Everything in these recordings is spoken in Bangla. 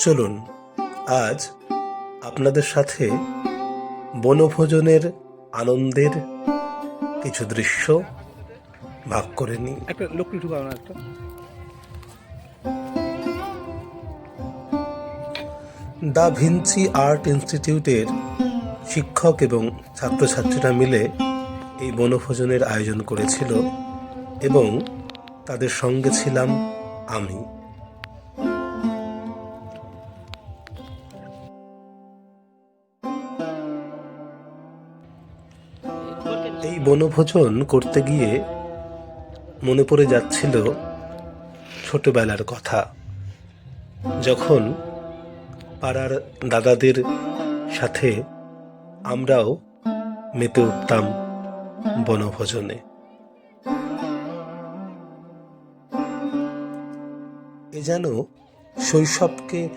চলুন আজ আপনাদের সাথে বনভোজনের আনন্দের কিছু দৃশ্য ভাগ করে নিই। একটা লক্ষ্মী ঢুকাও না একটা। দ্য ভিঞ্চি আর্ট ইনস্টিটিউটের শিক্ষক এবং ছাত্রছাত্রীরা মিলে এই বনভোজনের আয়োজন করেছিল এবং তাদের সঙ্গে ছিলাম আমি। বনভোজন করতে গিয়ে মনে পড়ে যাচ্ছিল ছোটবেলার কথা। যখন পাড়ার দাদাদের সাথে আমরাও মেতে উঠতাম বনভোজনে। এ যেন শৈশবকে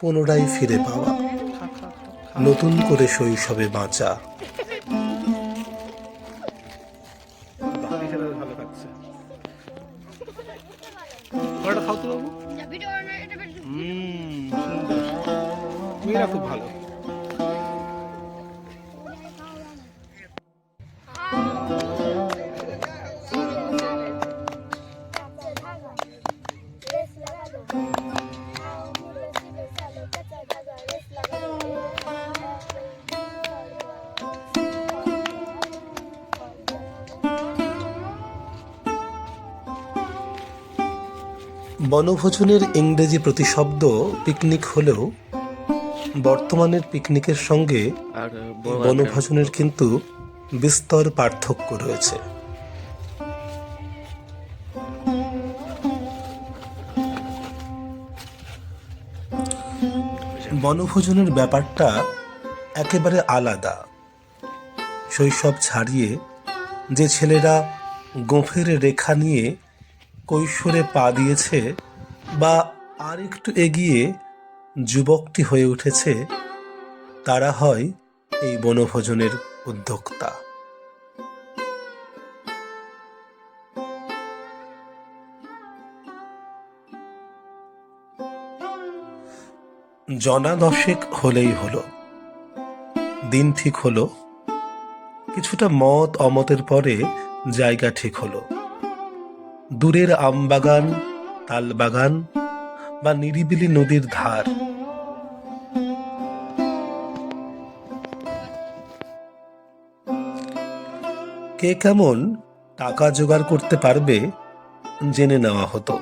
পুনরায় ফিরে পাওয়া। নতুন করে শৈশবে বাঁচা। ওটা খাও তো বাবু। হুম মেয়েরা খুব ভালো। বনভোজনের ইংরেজি প্রতিশব্দ পিকনিক হলেও বর্তমানের পিকনিকের সঙ্গে বনভোজনের কিন্তু বিস্তর পার্থক্য রয়েছে। বনভোজনের ব্যাপারটা একেবারে আলাদা। শৈশব ছাড়িয়ে যে ছেলেরা গোফের রেখা নিয়ে কৈশোরে পা দিয়েছে বা আর একটু এগিয়ে যুবকটি হয়ে উঠেছে, তারা হয় এই বনভোজনের উদ্যোক্তা। জনা দশেক হলেই হলো, দিন ঠিক হলো, কিছুটা মত অমতের পরে জায়গা ঠিক হলো। দূরের আমবাগান তালবাগান বা নিরিবিলি নদীর ধার। কে কেমন টাকা জোগাড় করতে পারবে জেনে নেওয়া হতো।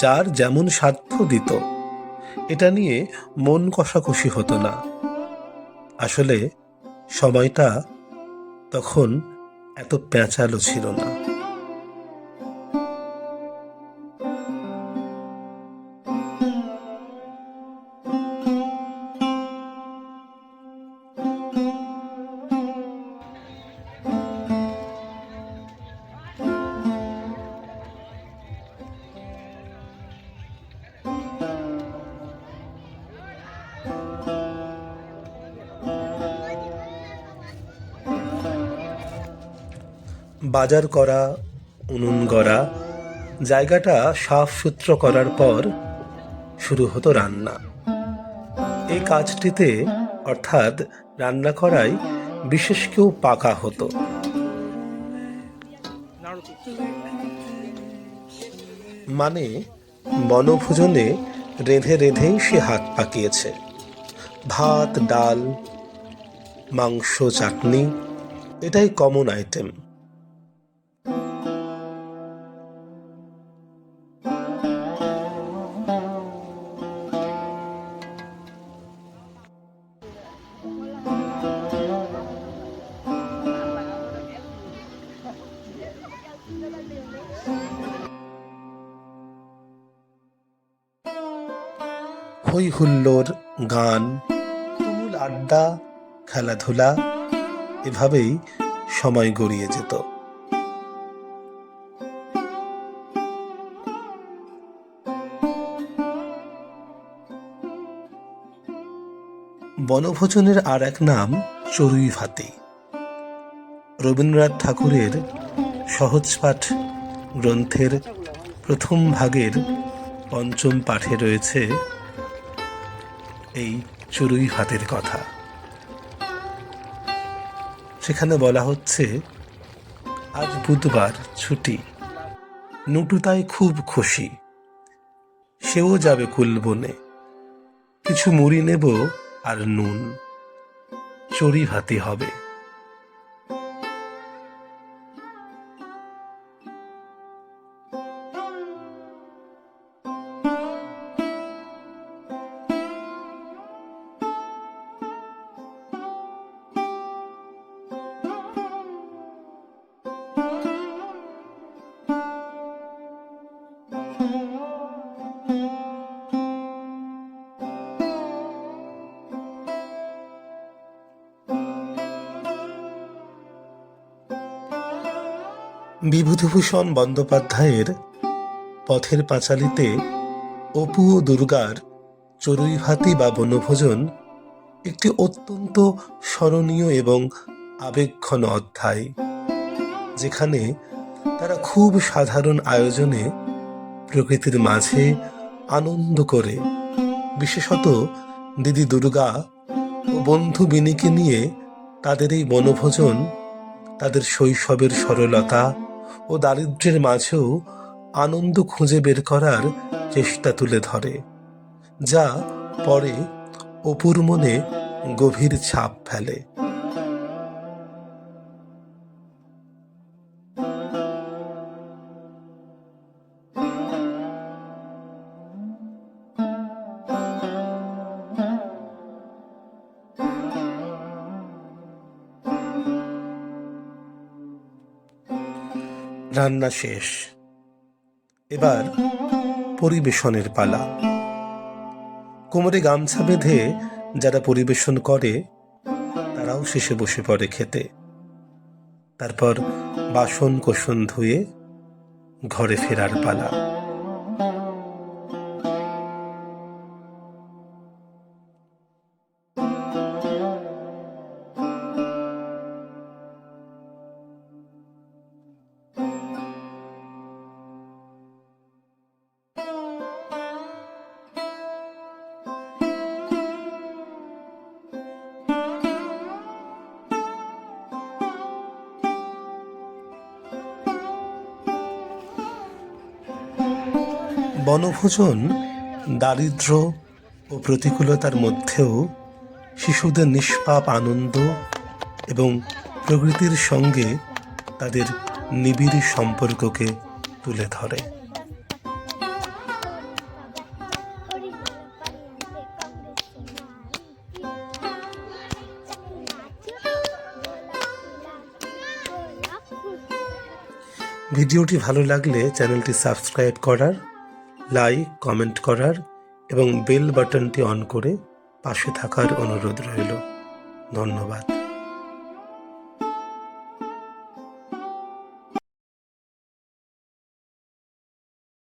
যার যেমন সাধ্য দিত, এটা নিয়ে মন কষাকষি হতো না। আসলে সময়টা তখন এত প্যাঁচালো ছিল না। বাজার করা, উনুন গড়া, জায়গাটা সাফ সুত্র করার পর শুরু হতো রান্না। এই কাজটিতে অর্থাৎ রান্না করাই বিশেষ কেউ পাকা হতো। মানে বনভোজনে রেঁধে রেঁধেই সে হাত পাকিয়েছে। ভাত, ডাল, মাংস, চাটনি, এটাই কমন আইটেম হই হুল্লোড় গান, তুমুল আড্ডা, খেলাধুলা, এভাবেই সময় গড়িয়ে যেত। বনভোজনের আর এক নাম চড়ুই ভাতি। রবীন্দ্রনাথ ঠাকুরের সহজপাঠ গ্রন্থের প্রথম ভাগের পঞ্চম পাঠে রয়েছে এই চুরুই হাতের কথা। সেখানে বলা হচ্ছে, আজ বুধবার ছুটি। নুটু তাই খুব খুশি। সেও যাবে কুলবনে কিছু মুড়ি নেব আর নুন। চড়ি ভাতি হবে। বিভূতিভূষণ বন্দ্যোপাধ্যায়ের পথের পাঁচালীতে অপু ও দুর্গার চড়ুইভাতি বা বনভোজন একটি অত্যন্ত স্মরণীয় এবং আবেগঘন অধ্যায়, যেখানে তারা খুব সাধারণ আয়োজনে প্রকৃতির মাঝে আনন্দ করে। বিশেষত দিদি দুর্গা ও বন্ধু বিনিকে নিয়ে তাদের এই বনভোজন, তাদের শৈশবের সরলতা ও দারিদ্র্যের মাঝেও আনন্দ খুঁজে বের করার চেষ্টা তুলে ধরে, যা পরে অপুর মনে গভীর ছাপ ফেলে। রান্না শেষ। এবার পরিবেশনের পালা। কোমরে গামছা বেঁধে যারা পরিবেশন করে, তারাও শেষে বসে পড়ে খেতে। তারপর বাসন কোসন ধুয়ে ঘরে ফেরার পালা। বনভোজন দারিদ্র ও প্রতিকূলতার মধ্যেও শিশুদের নিষ্পাপ আনন্দ এবং প্রকৃতির সঙ্গে তাদের নিবিড় সম্পর্ককে তুলে ধরে। ভিডিওটি ভালো লাগলে চ্যানেলটি সাবস্ক্রাইব করার লাইক কমেন্ট করার এবং বেল বাটনটি অন করে পাশে থাকার অনুরোধ রইল। ধন্যবাদ।